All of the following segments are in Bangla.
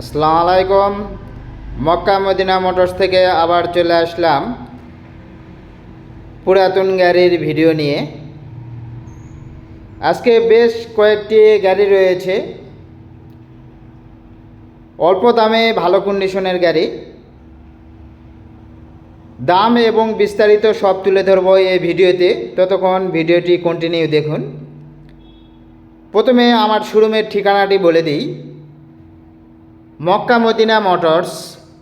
আসসালামু আলাইকুম। মক্কা মদিনা মোটরস থেকে আবার চলে আসলাম। পুরাতন গাড়ির ভিডিও নিয়ে। আজকে বেশ কয়েকটি গাড়ি রয়েছে। অল্প দামে ভালো কন্ডিশনের গাড়ি। দাম এবং বিস্তারিত সব তুলে ধরবো এই ভিডিওতে। ততক্ষণ ভিডিওটি কন্টিনিউ দেখুন। প্রথমে আমার শোরুমের ঠিকানাটি বলে দিই। মক্কা মদিনা মোটরস,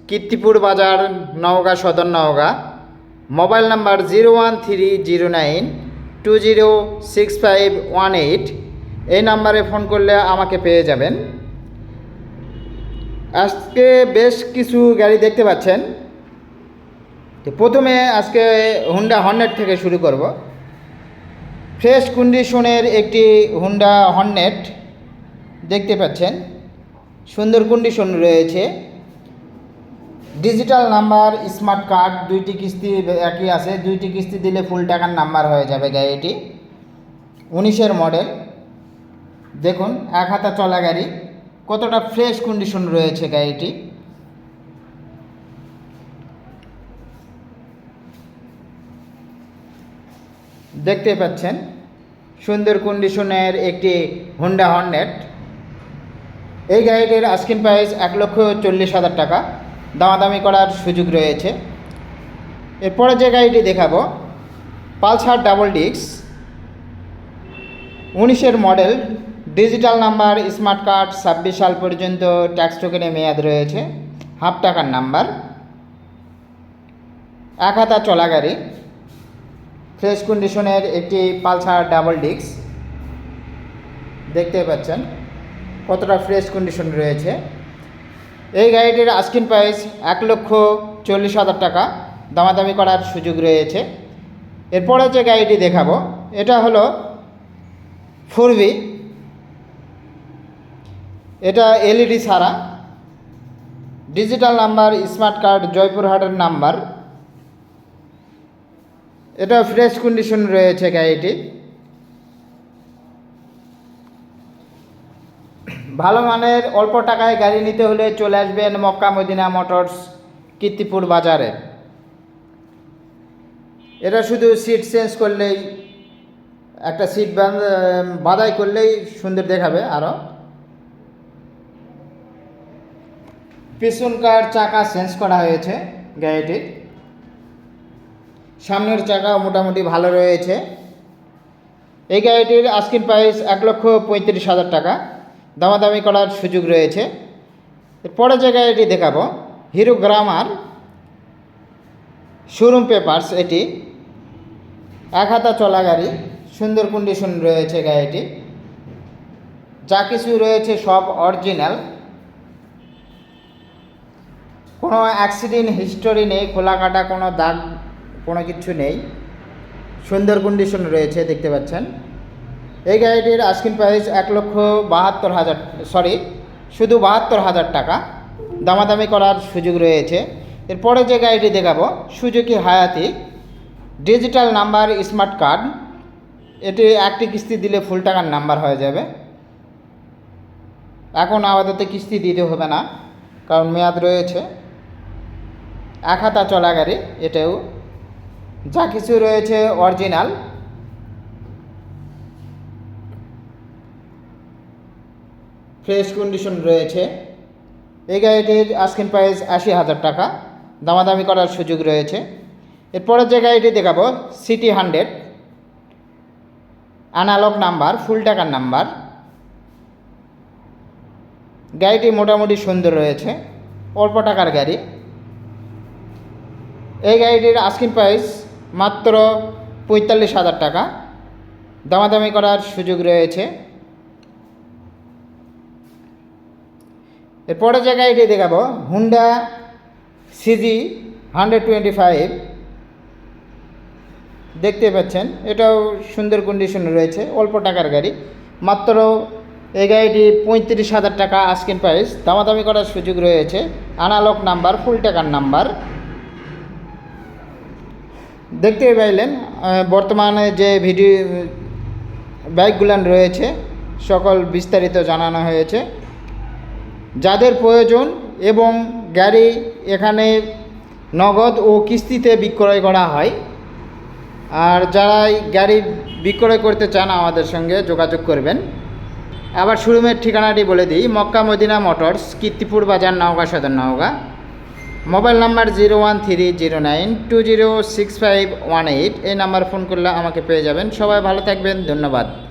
কীর্তিপুর বাজার, নওগাঁ সদর Naogaon, mobile number zero one three zero nine two zero six five one eight. এই নাম্বারে ফোন করলে আমাকে পেয়ে যাবেন। আজকে বেশ কিছু গাড়ি দেখতে পাচ্ছেন। তো প্রথমে আজকে হুন্ডা হর্নেট থেকে শুরু করব। ফ্রেশ কন্ডিশনের একটি হুন্ডা হর্নেট দেখতে পাচ্ছেন। সুন্দর কন্ডিশন রয়েছে। ডিজিটাল নাম্বার স্মার্ট কার্ড দুইটি কিস্তি একই আছে। দুইটি কিস্তি দিলে ফুল টাকার নাম্বার হয়ে যাবে গাড়িটি। উনিশের মডেল দেখুন, এক হাতা চলা গাড়ি। কতটা ফ্রেশ কন্ডিশন রয়েছে গাড়িটি। দেখতে পাচ্ছেন, সুন্দর কন্ডিশনের একটি হোন্ডা হর্নেট এই গাড়িটির আস্কিন প্রাইস এক লক্ষ চল্লিশ হাজার টাকা। দামাদামি করার সুযোগ রয়েছে। এরপরে যে গাড়িটি দেখাবো, পালসার ডাবল ডিক্স উনিশের model, digital number, smart card, ছাব্বিশ সাল পর্যন্ত ট্যাক্স টোকেনে মেয়াদ রয়েছে, হাফ টাকার নাম্বার, এক হাতা চলা গাড়ি ফ্রেশ কন্ডিশনের একটি পালসার ডাবল ডিক্স দেখতে পাচ্ছেন। কতটা ফ্রেশ কন্ডিশন রয়েছে? এই গাড়িটির আস্কিন প্রাইস এক লক্ষ চল্লিশ হাজার টাকা। দামাদামি করার সুযোগ রয়েছে। এরপরে যে গাড়িটি দেখাবো, এটা হলো ফোর বি এটা এলইডি সারা ডিজিটাল নাম্বার স্মার্ট কার্ড জয়পুরহাটের নাম্বার এটা ফ্রেশ কন্ডিশন রয়েছে গাড়িটি ভালো মানের অল্প টাকায় গাড়ি নিতে হলে চলে আসবেন মক্কা মদিনা মোটরস কীর্তিপুর বাজারে। এটা শুধু সিট চেঞ্জ করলেই, একটা সিট বাদাই করলেই সুন্দর দেখাবে আরও পিছনকার চাকা চেঞ্জ করা হয়েছে গাড়িটির সামনের চাকা মোটামুটি ভালো রয়েছে। এই গাড়িটির আস্কিন প্রাইস এক লক্ষ পঁয়ত্রিশ হাজার টাকা। দামাদামি করার সুযোগ রয়েছে। পরের যে গাড়িটি দেখাবো। হিরো গ্রামার শোরুম পেপার্স এটি। এক হাতা চলা গাড়ি, সুন্দর কন্ডিশন রয়েছে গাড়িটি। যা কিছু রয়েছে সব অরিজিনাল কোনো অ্যাক্সিডেন্ট হিস্টোরি নেই খোলা কাটা কোনো দাগ, কোনো কিছু নেই। সুন্দর কন্ডিশন রয়েছে, দেখতে পাচ্ছেন। এই গাড়িটির আস্কিন প্রাইস এক লক্ষ বাহাত্তর হাজার সরি শুধু বাহাত্তর হাজার টাকা। দামাদামি করার সুযোগ রয়েছে। এরপরে যে গাড়িটি দেখাবো, সুজুকি হায়াতি ডিজিটাল নাম্বার স্মার্ট কার্ড এটি একটি কিস্তি দিলে ফুল টাকার নাম্বার হয়ে যাবে। এখন আপাতত কিস্তি দিতে হবে না, কারণ মেয়াদ রয়েছে। এক হাতা চলা গাড়ি, এটাও। যা কিছু রয়েছে অরিজিনাল ফ্রেশ কন্ডিশন রয়েছে। এই গাড়িটির আস্কিন প্রাইস আশি হাজার টাকা। দামাদামি করার সুযোগ রয়েছে। এরপরে যে গাড়িটি দেখাবো CT hundred analog number full টাকার নাম্বার গাড়িটি মোটামুটি সুন্দর রয়েছে। অল্প টাকার গাড়ি। এই গাড়িটির আস্কিন প্রাইস মাত্র পঁয়তাল্লিশ হাজার টাকা। দামাদামি করার সুযোগ রয়েছে। এরপরে যে গাড়িটি দেখাবো Honda CG hundred twenty five দেখতে পাচ্ছেন, এটাও সুন্দর কন্ডিশন রয়েছে, অল্প টাকার গাড়ি। মাত্র এই গাড়িটি পঁয়ত্রিশ হাজার টাকা আস্কিন প্রাইস দামাদামি করার সুযোগ রয়েছে। আনালক নাম্বার ফুল টাকার নাম্বার দেখতে পাইলেন বর্তমানে যে ভিডিও বাইকগুলান রয়েছে, সকল বিস্তারিত জানানো হয়েছে। যাদের প্রয়োজন এবং গাড়ি এখানে নগদ ও কিস্তিতে বিক্রয় করা হয়। আর যারা গাড়ি বিক্রয় করতে চান আমাদের সঙ্গে যোগাযোগ করবেন। আবার শোরুমের ঠিকানাটি বলে দিই, মক্কা মদিনা মোটরস, কীর্তিপুর বাজার, নওগাঁ, সদর Naogaon. Mobile number zero one three zero nine two zero six five one eight. এই নাম্বার ফোন করলে আমাকে পেয়ে যাবেন। সবাই ভালো থাকবেন। ধন্যবাদ।